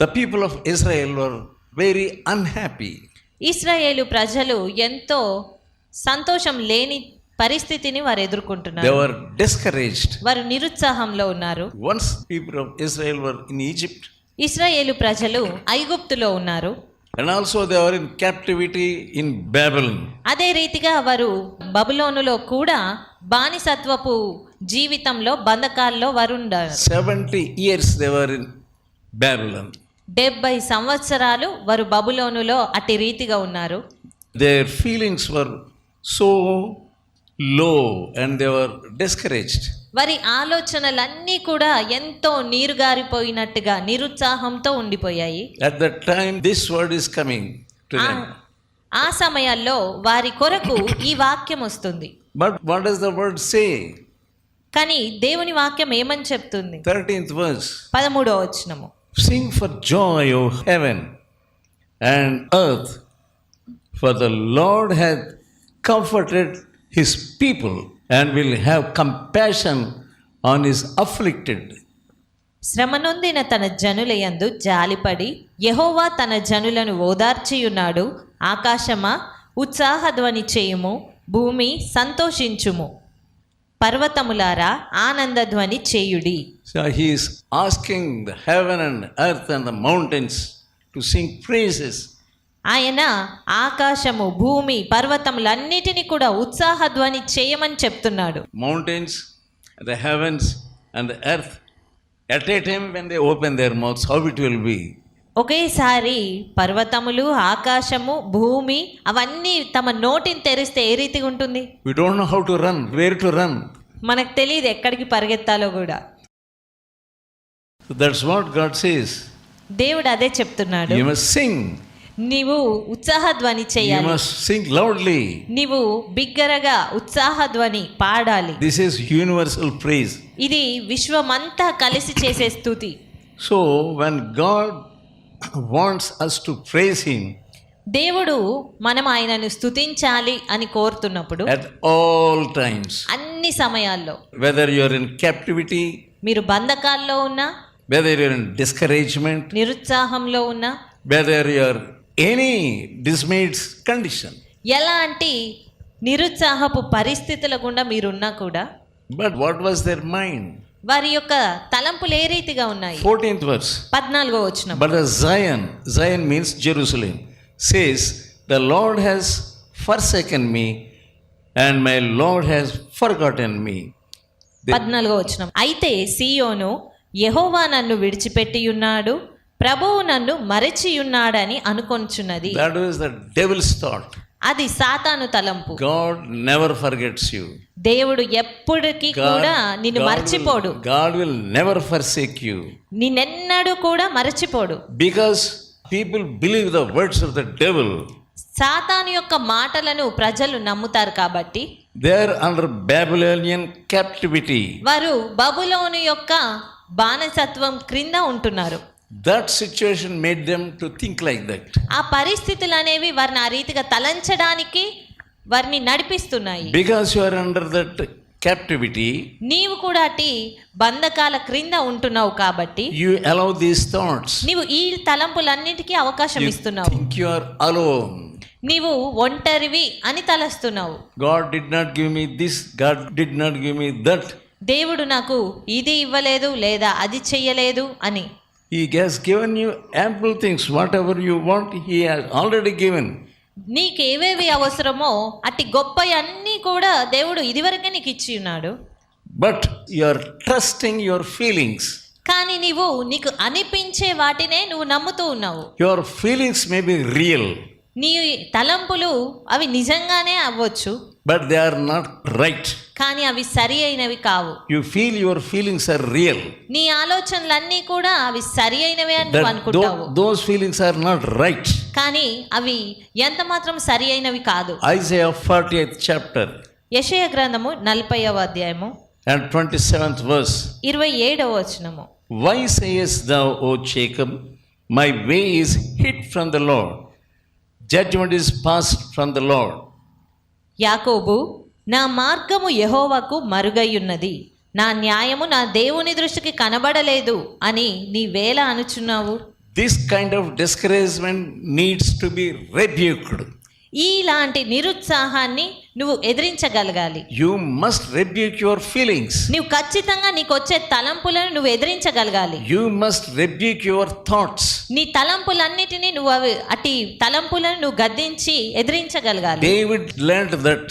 The people of Israel were very unhappy. ఇస్రాయేలు ప్రజలు ఎంతో సంతోషం లేని పరిస్థితిని వారు They ఎదుర్కొంటున్నారు were discouraged. వారు నిరుత్సాహంలో ఉన్నారు Once people of Israel were in Egypt, ఇస్రాయేలు ప్రజలు ఐగుప్తులో ఉన్నారు and also they were in captivity in Babylon. అదే రీతిగా వారు బబులోనులో కూడా బానిసత్వపు జీవితంలో బంధకాల్లో వారు ఉండారు 70 years they were in Babylon. డెబ్బై సంవత్సరాలు వారు బబులోనులో అతి రీతిగా ఉన్నారు. Their feelings were so low and they were discouraged వారి ఆలోచనలన్నీ కూడా ఎంతో నీరు గారిపోయినట్టుగా నిరుత్సాహంతో ఉండిపోయాయి. At that time this word is coming ఆ సమయాల్లో వారి కొరకు ఈ వాక్యం వస్తుంది. But what the word say కానీ దేవుని వాక్యం ఏమని చెప్తుంది? థర్టీన్త్ వర్స్ పదమూడవ వచ్చినము sing for joy O heaven and earth for the Lord have comforted his people and will have compassion on his afflicted శ్రమనొందిన తన జనులయందు జాలిపడి యహోవా తన జనులను ఓదార్చియున్నాడు ఆకాశమా ఉత్సాహధ్వని చేయుము భూమి సంతోషించుము పర్వతములారా ఆనంద ధ్వని చేయుడి asking the heaven and earth and the mountains to sing praises ఆయన ఆకాశము భూమి పర్వతములన్నిటిని కూడా ఉత్సాహ ధ్వని చేయమని చెప్తున్నాడు. Mountains the heavens and the earth at a time they open their mouths how it will be ఒకేసారి పర్వతములు ఆకాశము భూమి అవన్నీ తమ నోటిని తెరిస్తే ఏ రీతిగా ఉంటుంది We don't know how to run, where to run. మనకు తెలియదు ఎక్కడికి పరిగెత్తాలో కూడా that's what God says. దేవుడు అదే చెప్తున్నాడు You must sing. నీవు ఉత్సాహధ్వని You చేయాలి sing loudly. నీవు బిగ్గరగా ఉత్సాహధ్వని పాడాలి This is universal praise. ఇది విశ్వమంతా కలిసి చేసే స్థుతి So when God wants us to praise Him దేవుడు మనం ఆయనను స్తుతించాలి అని కోరుతున్నప్పుడు at all times, అన్ని సమయాల్లో whether you're in captivity, మీరు బంధకాల్లో ఉన్నా whether you're in discouragement, నిరుత్సాహంలో ఉన్నా whether you're any dismayed condition. ఎలాంటి నిరుత్సాహపు పరిస్థితుల గుండా మీరున్నా కూడా But what was their mind? వారి యొక్క తలంపులు ఏ రీతిగా ఉన్నాయి? ఫోర్టీన్త్ వర్స్ పద్నాలుగో వచ్చిన but Zion Zion means Jerusalem says the Lord has forsaken me and my Lord has forgotten me పద్నాలుగో వచ్చిన అయితే సీయోను యహోవా నన్ను విడిచిపెట్టి ఉన్నాడు ప్రభువు నన్ను మరచి ఉన్నాడని అనుకొంచున్నది ఈస్ ద డెవిల్స్ థాట్ అది సాతాను తలంపు. గాడ్ నెవర్ ఫర్గెట్స్ యూ దేవుడు ఎప్పటికీ కూడా నిన్ను మర్చిపోడు. God will never for forsake you నిన్నెన్నడూ కూడా మర్చిపోడు. Because people believe the words of the devil సాతాను యొక్క మాటలను ప్రజలు నమ్ముతారు కాబట్టి దేర్ అండర్ బాబిలోనియన్ కెప్టివిటీ వారు బబులోను యొక్క బానిసత్వం క్రింద ఉంటున్నారు. That situation made them to think like that ఆ పరిస్థితులు అనేవి వారిని ఆ రీతిగా తలంచడానికి వారిని నడిపిస్తున్నాయి. Because you are under that captivity నీవు కూడా అటి బంధకాల క్రింద ఉంటున్నావు కాబట్టి యు అలౌ దిస్ థాట్స్ నీవు ఈ తలంపులన్నిటికీ అవకాశం ఇస్తున్నావు. థింక్ యు ఆర్ అలోన్ నీవు ఒంటరివి అని తలస్తున్నావు. God did not give me this God did not give me that దేవుడు నాకు ఇది ఇవ్వలేదు లేదా అది చెయ్యలేదు అని he has given you ample things whatever you want he has already given నీకు ఏవేవి అవసరమో అతి గొప్ప అన్నీ కూడా దేవుడు ఇదివరకే నీకు ఇచ్చి ఉన్నాడు. But you're trusting your feelings కానీ నీవు నీకు అనిపించే వాటినే నువ్వు నమ్ముతూ ఉన్నావు. Your feelings may be real నీ తలంపులు అవి నిజంగానే అవ్వచ్చు. But they are not right కానీ అవి సరి అయినవి కావు. You feel your feelings are real నీ ఆలోచనలన్నీ కూడా అవి సరి అయినవి అని అనుకుంటావు. Those feelings are not right కానీ అవి ఎంత మాత్రం సరి అయినవి కాదు. ఐజయా 48 చాప్టర్ యెషయ గ్రంథము 40వ అధ్యాయము అండ్ 27th వర్స్ 27వ వచనము. Why sayest thou O Jacob my way is hid from the Lord judgment is passed from the Lord యాకోబు నా మార్గము యహోవకు మరుగయ్యున్నది నా న్యాయము నా దేవుని దృష్టికి కనబడలేదు అని నీ వేళ అనుచున్నావు. This kind of discouragement needs to be rebuked ఇలాంటి నిరుత్సాహాన్ని నువ్వు ఎదిరించగలగాలి You must rebuke your feelings. నువ్వు ఖచ్చితంగా నీకు వచ్చే తలంపులను నువ్వు ఎదిరించగలగాలి You must rebuke your thoughts. నీ తలంపులన్నిటినీ నువ్వు అవి అట్టి తలంపులను నువ్వు గద్దించి ఎదిరించగలగాలి David learned that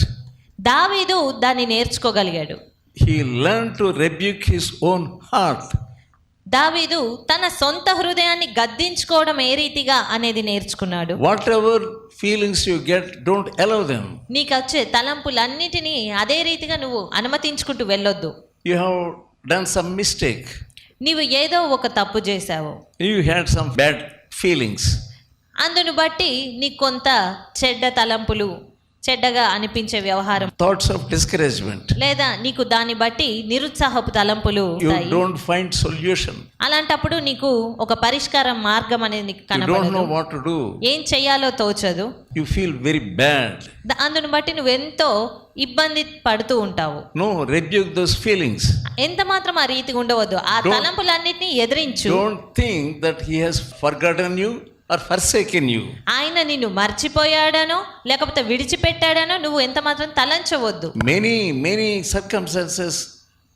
దావీదు దాన్ని నేర్చుకోగలిగాడు he learned to rebuke his own heart. దావీదు తన సొంత హృదయాన్ని గద్దించుకోవడం ఏ రీతిగా అనేది నేర్చుకున్నాడు Whatever feelings you get, don't allow them. నీకు వచ్చే తలంపులన్నిటినీ అదే రీతిగా నువ్వు అనుమతించుకుంటూ వెళ్ళొద్దు You have done some mistake. నీవు ఏదో ఒక తప్పు చేశావు You had some bad feelings. అందును బట్టి నీకు కొంత చెడ్డ తలంపులు చెడ్డగా అనిపించే వ్యవహారం. థాట్స్ ఆఫ్ డిస్కరేజ్మెంట్ లేదా నీకు దాన్ని బట్టి నిరుత్సాహపు తలంపులు డోంట్ ఫైండ్ సొల్యూషన్ అలాంటప్పుడు నీకు ఒక పరిష్కారం మార్గం అనేది డోంట్ నో ఏం చేయాలో తోచదు. యు ఫీల్ వెరీ బ్యాడ్ అందును బట్టి నువ్వు ఎంతో ఇబ్బంది పడుతూ ఉంటావు. నో రెడ్యూక్ దోస్ ఫీలింగ్స్ ఎంత మాత్రం ఆ రీతి ఉండవద్దు. ఆ తలంపులన్నిటిని ఎదిరించు. Don't think that he has forgotten you or for forsaken you ఆయన నిన్ను మర్చిపోయాడానో లేకపోతే విడిచిపెట్టాడానో నువ్వు ఎంత మాత్రం తలంచవద్దు. Many many circumstances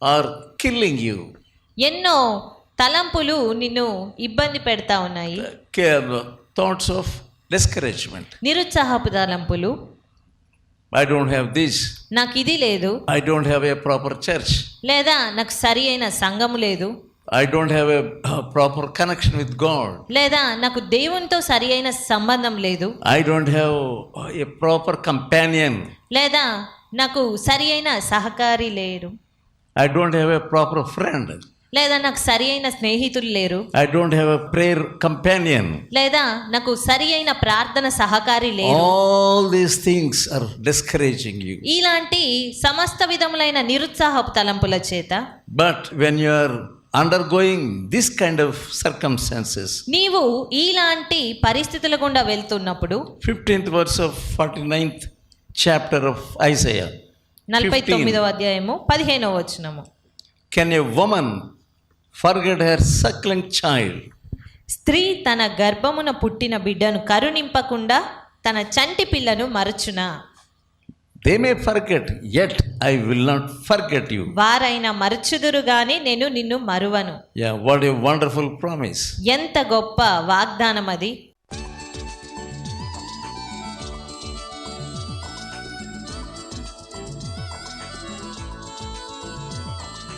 are killing you ఎన్నో తలంపులు నిన్ను ఇబ్బంది పెడతా ఉన్నాయి. థాట్స్ ఆఫ్ డిస్కరేజ్మెంట్ నిరుత్సాహపు తలంపులు. ఐ డోంట్ హ్యావ్ దిస్ నాకు ఇది లేదు. I don't have a proper church లేదా నాకు సరి అయిన సంఘము లేదు. I don't have a, uh, proper connection with God. లేదా నాకు దేవునితో సరి అయిన సంబంధం లేదు I don't have a proper companion. లేదా నాకు సరి అయిన సహకారి లేరు I don't have a proper friend. లేదా నాకు సరి అయిన స్నేహితులు లేరు I don't have a prayer companion. లేదా నాకు సరి అయిన ప్రార్థన సహకారి లేరు All these things are discouraging you. ఇలాంటి సమస్త విధములైన నిరుత్సాహపు తలంపుల చేత But when you are undergoing this kind of circumstances, నీవు ఇలాంటి పరిస్థితుల గుండా వెళ్తున్నప్పుడు 15th verse of 49th chapter of Isaiah. నలభై 15. తొమ్మిదవ అధ్యాయము పదిహేనవ వచనము Can a woman forget her suckling child స్త్రీ తన గర్భమున పుట్టిన బిడ్డను కరుణింపకుండా తన చంటి పిల్లను మరచునా they may forget yet I will not forget you వారైనా మరచుదురు గాని నేను నిన్ను మరువను. Yeah what a wonderful promise ఎంత గొప్ప వాగ్దానం అది